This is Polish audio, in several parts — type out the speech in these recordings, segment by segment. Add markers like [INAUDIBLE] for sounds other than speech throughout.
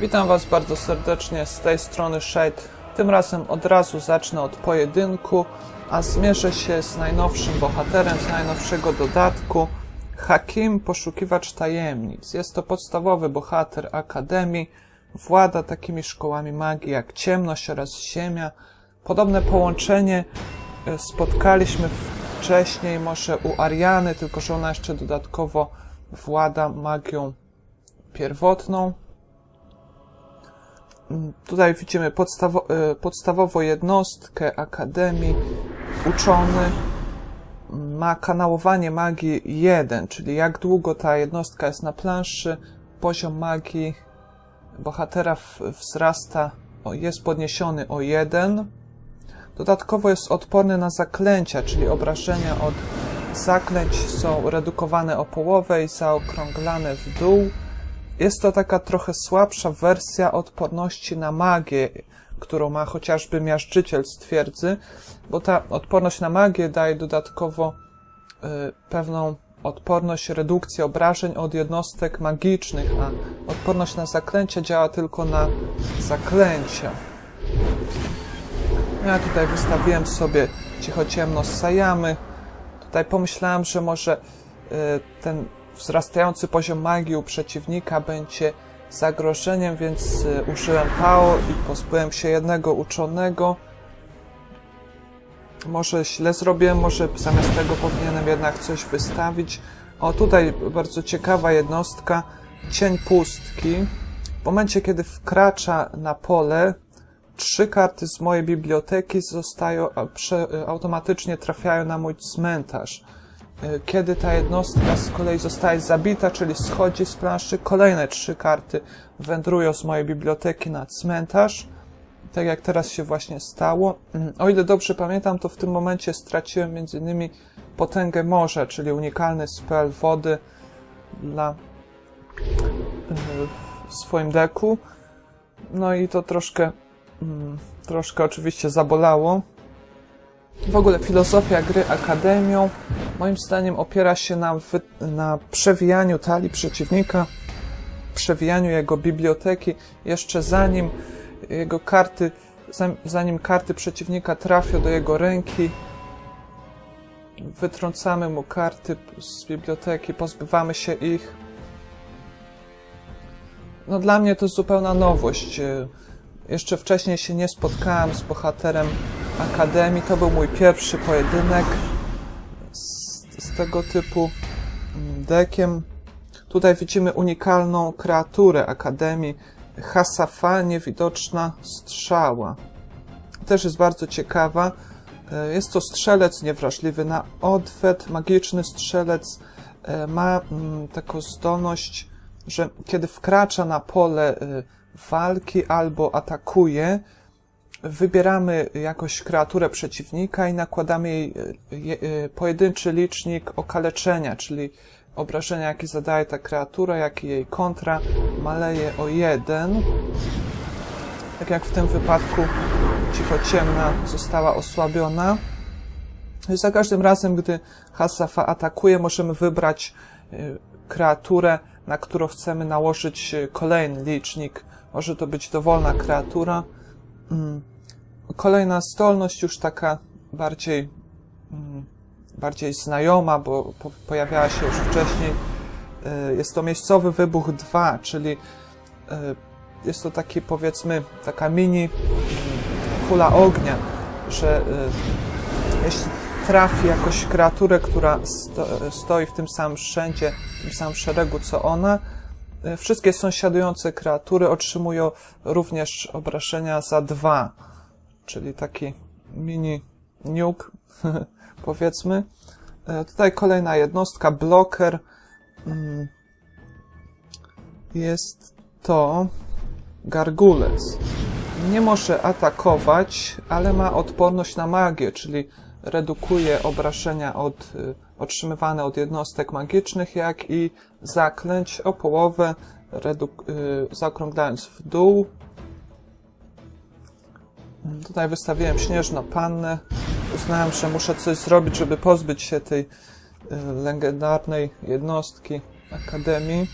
Witam Was bardzo serdecznie z tej strony Shade. Tym razem od razu zacznę od pojedynku, a zmierzę się z najnowszym bohaterem z najnowszego dodatku. Hakim, poszukiwacz tajemnic. Jest to podstawowy bohater Akademii. Włada takimi szkołami magii jak ciemność oraz ziemia. Podobne połączenie e, spotkaliśmy wcześniej może u Ariany, tylko że ona jeszcze dodatkowo włada magią pierwotną. Tutaj widzimy podstawo, e, podstawową jednostkę Akademii. Uczony ma kanałowanie magii 1, czyli jak długo ta jednostka jest na planszy, poziom magii bohatera wzrasta, jest podniesiony o 1. Dodatkowo jest odporny na zaklęcia, czyli obrażenia od zaklęć są redukowane o połowę i zaokrąglane w dół. Jest to taka trochę słabsza wersja odporności na magię, którą ma chociażby miażdżyciel z twierdzy, bo ta odporność na magię daje dodatkowo y, pewną odporność, redukcję obrażeń od jednostek magicznych, a odporność na zaklęcia działa tylko na zaklęcia. Ja tutaj wystawiłem sobie cicho-ciemno z Sajamy. Tutaj pomyślałem, że może y, ten wzrastający poziom magii u przeciwnika będzie zagrożeniem, więc y, użyłem Pao i pozbyłem się jednego uczonego. Może źle zrobiłem, może zamiast tego powinienem jednak coś wystawić. O, tutaj bardzo ciekawa jednostka, cień pustki. W momencie, kiedy wkracza na pole, trzy karty z mojej biblioteki zostają, prze, automatycznie trafiają na mój cmentarz. Y, Kiedy ta jednostka z kolei zostaje zabita, czyli schodzi z planszy, kolejne trzy karty wędrują z mojej biblioteki na cmentarz. Tak jak teraz się właśnie stało. Mm, O ile dobrze pamiętam, to w tym momencie straciłem m.in. potęgę morza, czyli unikalny spell wody dla y, w swoim deku. No i to troszkę, mm, troszkę oczywiście zabolało. W ogóle filozofia gry Akademią moim zdaniem opiera się na, na przewijaniu talii przeciwnika, przewijaniu jego biblioteki, jeszcze zanim jego karty, zanim karty przeciwnika trafią do jego ręki, wytrącamy mu karty z biblioteki, pozbywamy się ich. No dla mnie to zupełna nowość. Jeszcze wcześniej się nie spotkałem z bohaterem Akademii. To był mój pierwszy pojedynek z, z tego typu mm, dekiem. Tutaj widzimy unikalną kreaturę Akademii. Hasafa, niewidoczna strzała. Też jest bardzo ciekawa. E, Jest to strzelec niewrażliwy na odwet. Magiczny strzelec e, ma mm, taką zdolność, że kiedy wkracza na pole e, walki albo atakuje, wybieramy jakąś kreaturę przeciwnika i nakładamy jej e, je- e, pojedynczy licznik okaleczenia, czyli obrażenia, jakie zadaje ta kreatura, jak i jej kontra, maleje o jeden. Tak jak w tym wypadku cicho-ciemna została osłabiona. I za każdym razem, gdy Hasafa atakuje, możemy wybrać y, kreaturę, na którą chcemy nałożyć y, kolejny licznik. Może to być dowolna kreatura. Mm. Kolejna zdolność już taka bardziej, mm, bardziej znajoma, bo po, pojawiała się już wcześniej. Y, Jest to miejscowy wybuch 2, czyli y, jest to taki powiedzmy taka mini kula ognia, że y, jeśli trafi jakąś kreaturę, która sto, stoi w tym samym szczędzie, w tym samym szeregu co ona, wszystkie sąsiadujące kreatury otrzymują również obrażenia za dwa, czyli taki mini nuke, [LAUGHS] powiedzmy. Y, Tutaj kolejna jednostka, bloker. Mm, Jest to Gargulec. Nie może atakować, ale ma odporność na magię, czyli redukuje obrażenia od, y, otrzymywane od jednostek magicznych, jak i zaklęć o połowę, reduk- y, zaokrąglając w dół. Tutaj wystawiłem śnieżną pannę. Uznałem, że muszę coś zrobić, żeby pozbyć się tej y, legendarnej jednostki Akademii.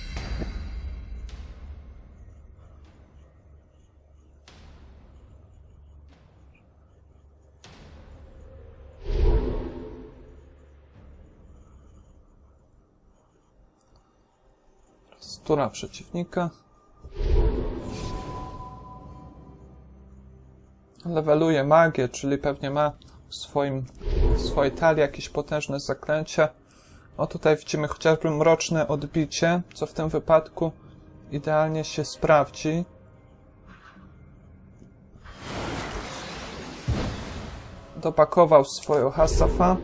Tura przeciwnika. Leveluje magię, czyli pewnie ma w, swoim, w swojej talii jakieś potężne zaklęcia. O, tutaj widzimy chociażby mroczne odbicie, co w tym wypadku idealnie się sprawdzi. Dopakował swoją Hasafa.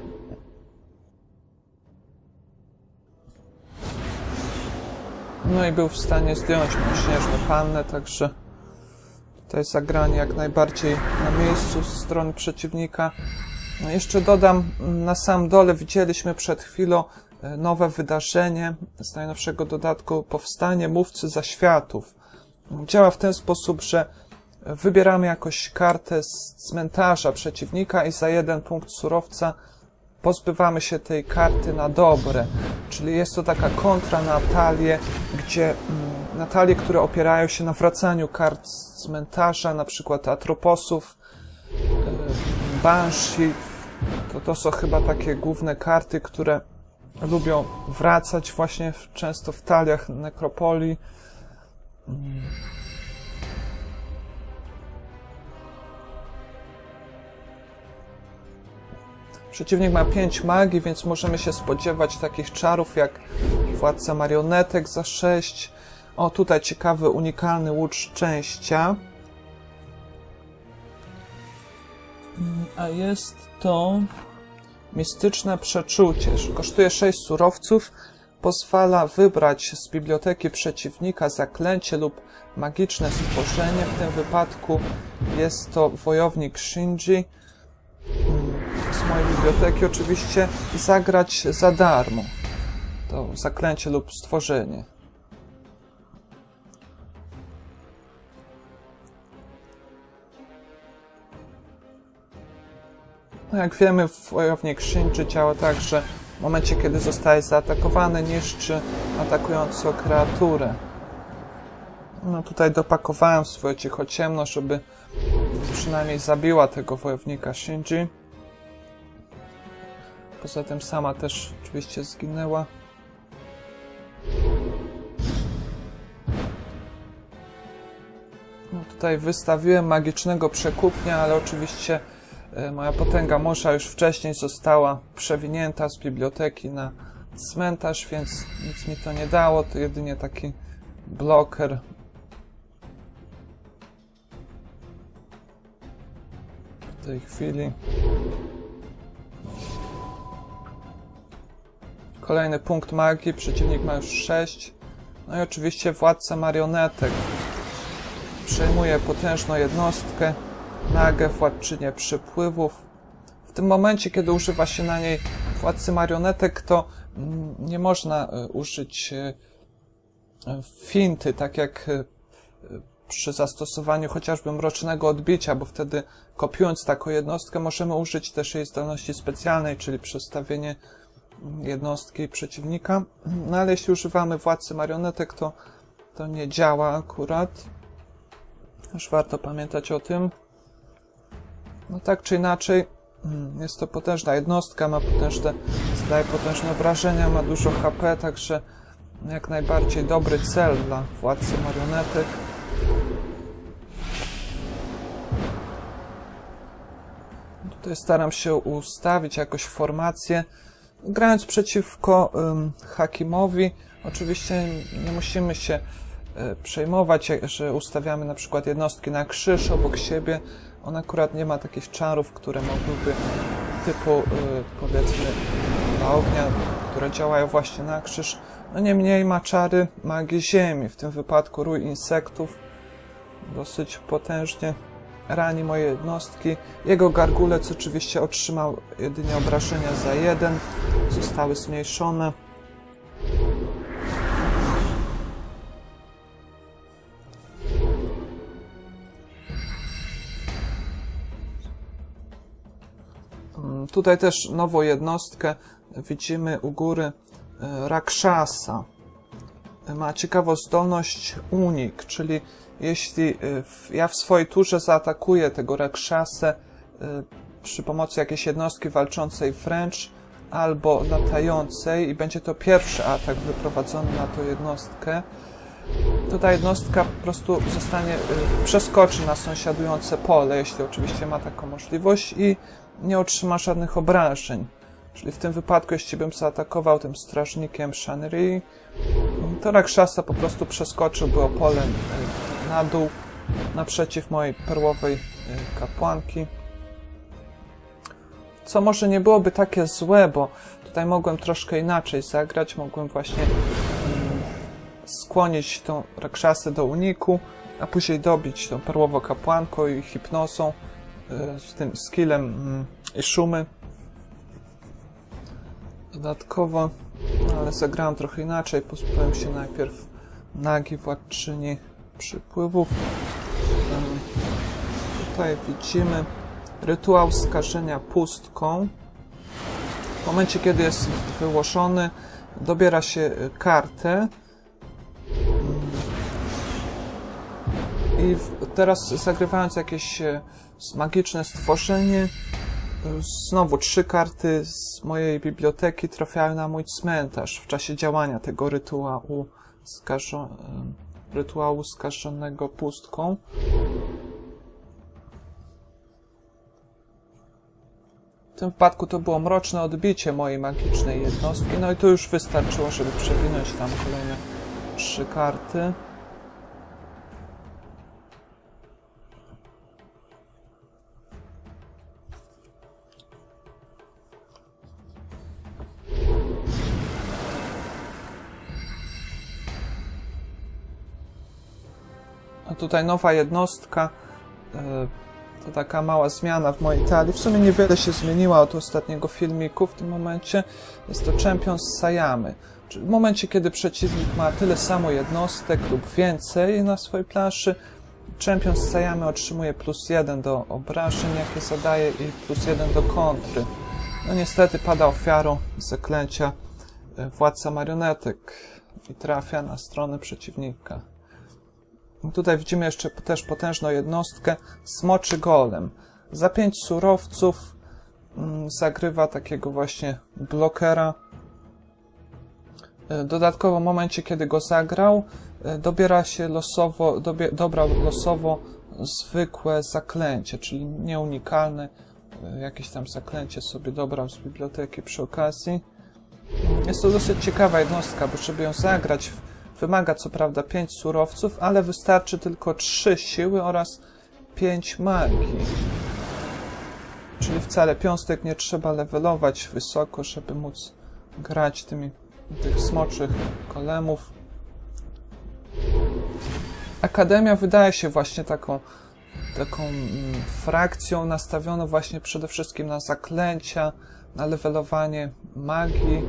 No i był w stanie zdjąć mu śnieżną pannę, także tutaj zagranie jak najbardziej na miejscu z strony przeciwnika. No jeszcze dodam, na sam dole widzieliśmy przed chwilą e, nowe wydarzenie z najnowszego dodatku Powstanie Mówcy Zaświatów. Działa w ten sposób, że wybieramy jakąś kartę z cmentarza przeciwnika i za jeden punkt surowca pozbywamy się tej karty na dobre. Czyli jest to taka kontra na talie, gdzie mm, na talie, które opierają się na wracaniu kart z cmentarza, na przykład atroposów, e, banshee, to to są chyba takie główne karty, które lubią wracać właśnie w, często w taliach nekropolii. Przeciwnik ma 5 magii, więc możemy się spodziewać takich czarów jak Władca Marionetek za 6. O, tutaj ciekawy, unikalny łódź szczęścia. Mm, A jest to mistyczne przeczucie. Kosztuje 6 surowców. Pozwala wybrać z biblioteki przeciwnika zaklęcie lub magiczne stworzenie. W tym wypadku jest to wojownik Shinji mojej biblioteki oczywiście zagrać za darmo. To zaklęcie lub stworzenie. No jak wiemy, wojownik Shinji działa tak, że w momencie, kiedy zostaje zaatakowany, niszczy atakującą kreaturę. No tutaj dopakowałem swoje cichociemno, żeby przynajmniej zabiła tego wojownika Shinji. Poza tym sama też oczywiście zginęła. No tutaj wystawiłem magicznego przekupnia, ale oczywiście e, moja potęga morza już wcześniej została przewinięta z biblioteki na cmentarz, więc nic mi to nie dało. To jedynie taki bloker. W tej chwili. Kolejny punkt magii, przeciwnik ma już 6. No i oczywiście władca marionetek. Przejmuje potężną jednostkę, nagę władczynię przypływów. W tym momencie, kiedy używa się na niej władcy marionetek, to mm, nie można e, użyć e, finty, tak jak e, przy zastosowaniu chociażby mrocznego odbicia, bo wtedy kopiując taką jednostkę możemy użyć też jej zdolności specjalnej, czyli przestawienie jednostki przeciwnika. No ale jeśli używamy władcy marionetek, to to nie działa akurat. Już warto pamiętać o tym. No tak czy inaczej, mm, jest to potężna jednostka, ma potężne, zdaje potężne obrażenia, ma dużo HP, także jak najbardziej dobry cel dla władcy marionetek. Tutaj staram się ustawić jakoś formację. Grając przeciwko Hakimowi, oczywiście nie musimy się e, przejmować, że ustawiamy na przykład jednostki na krzyż obok siebie. On akurat nie ma takich czarów, które mogłyby typu, e, powiedzmy, ognia, które działają właśnie na krzyż. No niemniej ma czary magii ziemi, w tym wypadku rój insektów. Dosyć potężnie rani moje jednostki. Jego gargulec oczywiście otrzymał jedynie obrażenia za jeden, zostały zmniejszone. Mm, Tutaj też nową jednostkę widzimy u góry e, Rakshasa. Ma ciekawą zdolność unik, czyli jeśli y, ja w swojej turze zaatakuję tego Rakshasę y, przy pomocy jakiejś jednostki walczącej wręcz albo latającej i będzie to pierwszy atak wyprowadzony na tą jednostkę, to ta jednostka po prostu zostanie, y, przeskoczy na sąsiadujące pole, jeśli oczywiście ma taką możliwość i nie otrzyma żadnych obrażeń. Czyli w tym wypadku, jeśli bym zaatakował tym strażnikiem Shanri, to Rakshasa po prostu przeskoczyłby o pole y, na dół naprzeciw mojej perłowej y, kapłanki. Co może nie byłoby takie złe, bo tutaj mogłem troszkę inaczej zagrać, mogłem właśnie mm, skłonić tą Rakshasę do uniku, a później dobić tą perłową kapłanką i hipnozą, y, z tym skillem mm, i szumy. Dodatkowo, ale zagrałem trochę inaczej, pozbyłem się najpierw nagi władczyni przypływów. Tutaj widzimy rytuał skażenia pustką. W momencie, kiedy jest wyłożony, dobiera się y, kartę. I teraz zagrywając jakieś s- magiczne stworzenie, y, znowu trzy karty z mojej biblioteki trafiają na mój cmentarz w czasie działania tego rytuału, skażo- rytuału skażonego pustką. W tym wypadku to było mroczne odbicie mojej magicznej jednostki, no i to już wystarczyło, żeby przewinąć tam kolejne trzy karty. Tutaj nowa jednostka. e, To taka mała zmiana w mojej talii. W sumie niewiele się zmieniła od ostatniego filmiku w tym momencie. Jest to Champion z Sayamy. W momencie, kiedy przeciwnik ma tyle samo jednostek lub więcej na swojej planszy, Champion z Sayamy otrzymuje plus jeden do obrażeń, jakie zadaje, i plus jeden do kontry. No niestety pada ofiarą zaklęcia e, Władca Marionetek i trafia na stronę przeciwnika. Tutaj widzimy jeszcze też potężną jednostkę Smoczy Golem. Za 5 surowców mm, zagrywa takiego właśnie blokera. E, Dodatkowo w momencie, kiedy go zagrał, e, dobiera się losowo, dobie, dobrał losowo zwykłe zaklęcie, czyli nieunikalne. e, Jakieś tam zaklęcie sobie dobrał z biblioteki przy okazji. Jest to dosyć ciekawa jednostka, bo żeby ją zagrać, wymaga co prawda 5 surowców, ale wystarczy tylko 3 siły oraz 5 magii. Czyli wcale piąstek nie trzeba levelować wysoko, żeby móc grać tymi tych smoczych golemów. Akademia wydaje się właśnie taką taką mm, frakcją nastawioną właśnie przede wszystkim na zaklęcia, na levelowanie magii.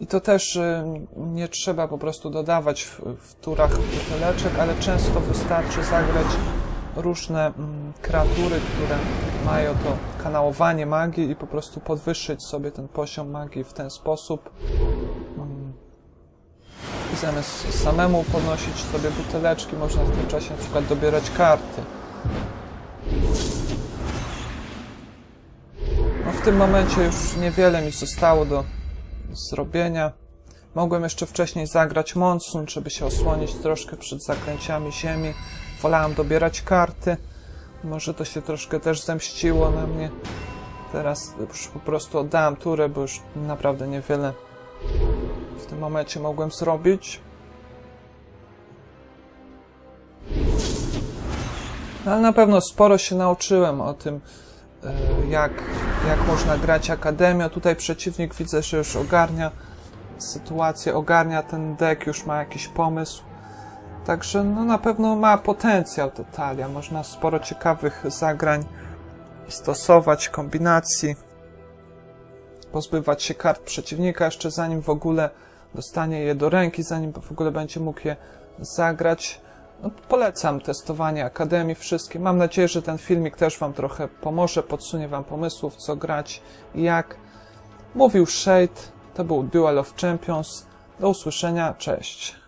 I to też y, nie trzeba po prostu dodawać w, w turach buteleczek, ale często wystarczy zagrać różne mm, kreatury, które mają to kanałowanie magii i po prostu podwyższyć sobie ten poziom magii w ten sposób. Mm. I zamiast samemu podnosić sobie buteleczki, można w tym czasie na przykład dobierać karty. No w tym momencie już niewiele mi zostało do zrobienia. Mogłem jeszcze wcześniej zagrać Monsun, żeby się osłonić troszkę przed zaklęciami ziemi. Wolałem dobierać karty. Może to się troszkę też zemściło na mnie. Teraz już po prostu oddałem turę, bo już naprawdę niewiele w tym momencie mogłem zrobić. No, ale na pewno sporo się nauczyłem o tym, jak, jak można grać Akademią. Tutaj przeciwnik widzę, że już ogarnia sytuację, ogarnia ten deck, już ma jakiś pomysł. Także no, na pewno ma potencjał ta talia. Można sporo ciekawych zagrań stosować, kombinacji, pozbywać się kart przeciwnika jeszcze zanim w ogóle dostanie je do ręki, zanim w ogóle będzie mógł je zagrać. No, polecam testowanie Akademii wszystkim. Mam nadzieję, że ten filmik też Wam trochę pomoże, podsunie Wam pomysłów, co grać i jak. Mówił Shade, to był Duel of Champions. Do usłyszenia, cześć.